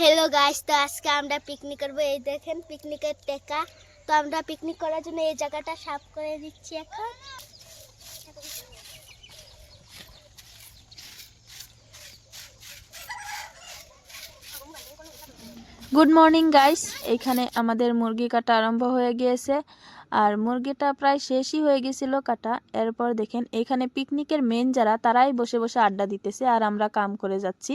Hello guys তো আজকে আমরা পিকনিক করব। এই দেখেন পিকনিকের টেকা। তো আমরা পিকনিক করার জন্য এই জায়গাটা সাফ করে দিচ্ছি এখন। গুড মর্নিং গাইস এখানে আমাদের মুরগি কাটা আরম্ভ হয়ে গিয়েছে। আর মুরগিটা প্রায় শেষই হয়ে গেছিল কাটা। এরপর দেখেন, এখানে পিকনিকের মেন যারা, তারাই বসে বসে আড্ডা দিতেছে আর আমরা কাম করে যাচ্ছি।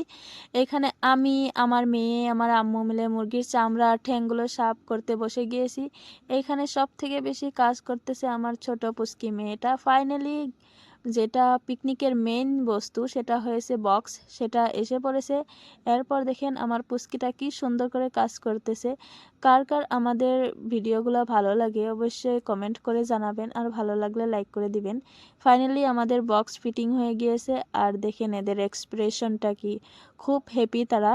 এখানে আমি, আমার মেয়ে, আমার আম্মু মিলে মুরগির চামড়া ঠ্যাংগুলো সাফ করতে বসে গিয়েছি। এখানে সব থেকে বেশি কাজ করতেছে আমার ছোট পুস্কি মেয়েটা। ফাইনালি যেটা পিকনিকের মেইন বস্তু, সেটা হয়েছে বক্স সেটা এসে পড়েছে। এরপর দেখেন আমার পুস্কিটা কি সুন্দর করে কাজ করতেছে। কার কার আমাদের ভিডিওগুলো ভালো লাগে অবশ্যই কমেন্ট করে জানাবেন আর ভালো লাগলে লাইক করে দিবেন। ফাইনালি আমাদের বক্স ফিটিং হয়ে গিয়েছে। আর দেখেন এদের এক্সপ্রেশনটা কি। খুব হ্যাপি তারা।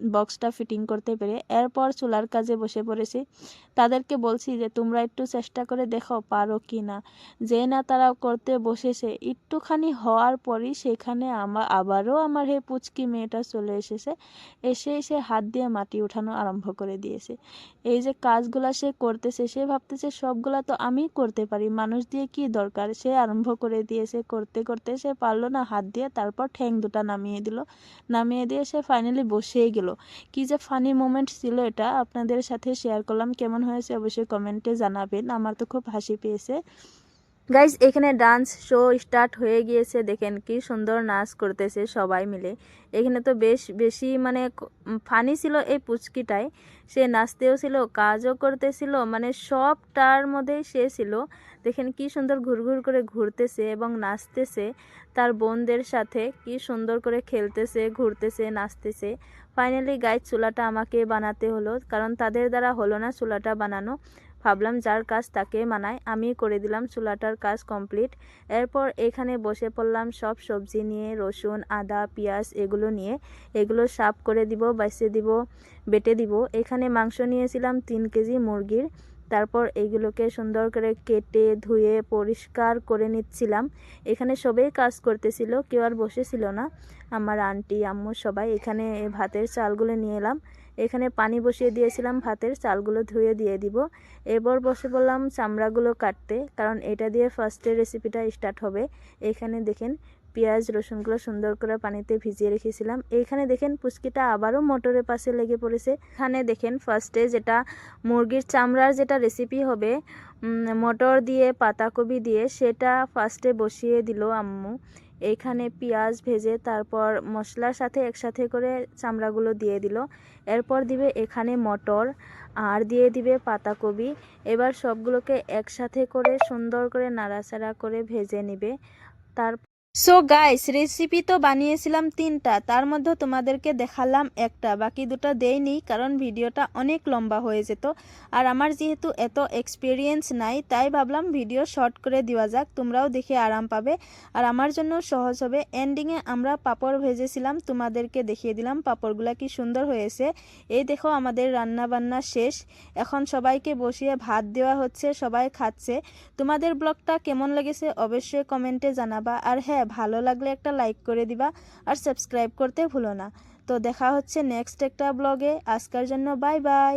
বক্সটা ফিটিং করতে পেরে এরপর চুলার কাজে বসে পড়েছি। তাদেরকে বলছি যে, তোমরা একটু চেষ্টা করে দেখো পারো কি না। যে না তারা করতে বসেছে। একটুখানি হওয়ার পরই সেখানে আমার আবারও আমার হে পুচকি মেয়েটা চলে এসেছে। এসে এসে হাত দিয়ে মাটি উঠানো আরম্ভ করে দিয়েছে। এই যে কাজগুলা সে করতেছে, সে ভাবতেছে সবগুলা তো আমি করতে পারি। মানুষ দিয়ে কি দরকার? সে আরম্ভ করে দিয়েছে। করতে করতে সে পারল না, হাত দিয়ে তারপর ঠ্যাং দুটা নামিয়ে দিল। নামিয়ে দিয়ে সে ফাইনালি বসেই গেল। কি যে ফানি মোমেন্ট ছিল এটা, আপনাদের সাথে শেয়ার করলাম, কেমন হয়েছে অবশ্যই কমেন্টে জানাবেন, আমার তো খুব হাসি পেয়েছে। গাইজ এখানে ডান্স শো স্টার্ট হয়ে গিয়েছে। দেখেন কি সুন্দর নাচ করতেছে সবাই মিলে। এখানে তো বেশ, বেশি মানে ফানি ছিল এই পুচকিটাই। সে নাচতেও ছিল, কাজও করতেছিল মানে সবটার মধ্যেই সে ছিল। দেখেন কি সুন্দর ঘুরঘুর করে ঘুরতেছে এবং নাচতেছে। তার বোনদের সাথে কি সুন্দর করে খেলতেছে, ঘুরতেছে, নাচতেছে। ফাইনালি গাইজ চুলাটা আমাকে বানাতে হলো, কারণ তাদের দ্বারা হলো না চুলাটা বানানো। ভাবলাম যার কাজ তাকে মানায় আমি করে দিলাম চুলাটার কাজ কমপ্লিট। এরপর এখানে বসে পড়লাম সব সবজি নিয়ে, রসুন, আদা, পেঁয়াজ এগুলো নিয়ে। এগুলো সাফ করে দিব বাইসে দিব, বেটে দিব। এখানে মাংস নিয়েছিলাম তিন কেজি মুরগির। তারপর এইগুলোকে সুন্দর করে কেটে, ধুয়ে, পরিষ্কার করে নিচ্ছিলাম। এখানে সবাই কাজ করতেছিল, কেউ আর বসেছিল না। আমার আন্টি, আম্মু সবাই এখানে ভাতের চালগুলো নিয়ে এলাম। এখানে পানি বসিয়ে দিয়েছিলাম ভাতের, চালগুলো ধুয়ে দিয়ে দিব। এবার বসে বললাম চামড়াগুলো কাটতে, কারণ এটা দিয়ে ফার্স্টে রেসিপিটা স্টার্ট হবে। এখানে দেখেন পেঁয়াজ, রসুনগুলো সুন্দর করে পানিতে ভিজিয়ে রেখেছিলাম। এইখানে দেখেন পুচকিটা আবারও মটরের পাশে লেগে পড়েছে। এখানে দেখেন ফার্স্টে যেটা মুরগির চামড়ার যেটা রেসিপি হবে মটর দিয়ে, পাতাকপি দিয়ে, সেটা ফার্স্টে বসিয়ে দিল আম্মু। এইখানে পেঁয়াজ ভেজে তারপর মশলার সাথে একসাথে করে চামড়াগুলো দিয়ে দিল। এরপর দিবে এখানে মটর, আর দিয়ে দিবে পাতাকপি। এবার সবগুলোকে একসাথে করে সুন্দর করে নাড়াচাড়া করে ভেজে নিবে। তার সো গাইস রেসিপি তো বানিয়েছিলাম তিনটা, তার মধ্যে তোমাদেরকে দেখালাম একটা, বাকি দুটো দেইনি, কারণ ভিডিওটা অনেক লম্বা হয়ে যেত, আর আমার যেহেতু এত এক্সপিরিয়েন্স নাই, তাই ভাবলাম ভিডিও শর্ট করে দেওয়া যাক, তোমরাও দেখে আরাম পাবে, আর আমার জন্য সহজ হবে। এন্ডিংয়ে আমরা পাপড় ভেজেছিলাম, তোমাদেরকে দেখিয়ে দিলাম পাপড়গুলো কি সুন্দর হয়েছে। এই দেখো আমাদের রান্না বান্না শেষ, এখন সবাইকে বসিয়ে ভাত দেওয়া হচ্ছে, সবাই খাচ্ছে। তোমাদের ব্লগটা কেমন লেগেছে অবশ্যই কমেন্টে জানাবা, আর হ্যাঁ ভালো লাগলে একটা লাইক করে দিবা আর সাবস্ক্রাইব করতে ভুলো না। তো দেখা হচ্ছে নেক্সট একটা ব্লগে আজকের জন্য বাই বাই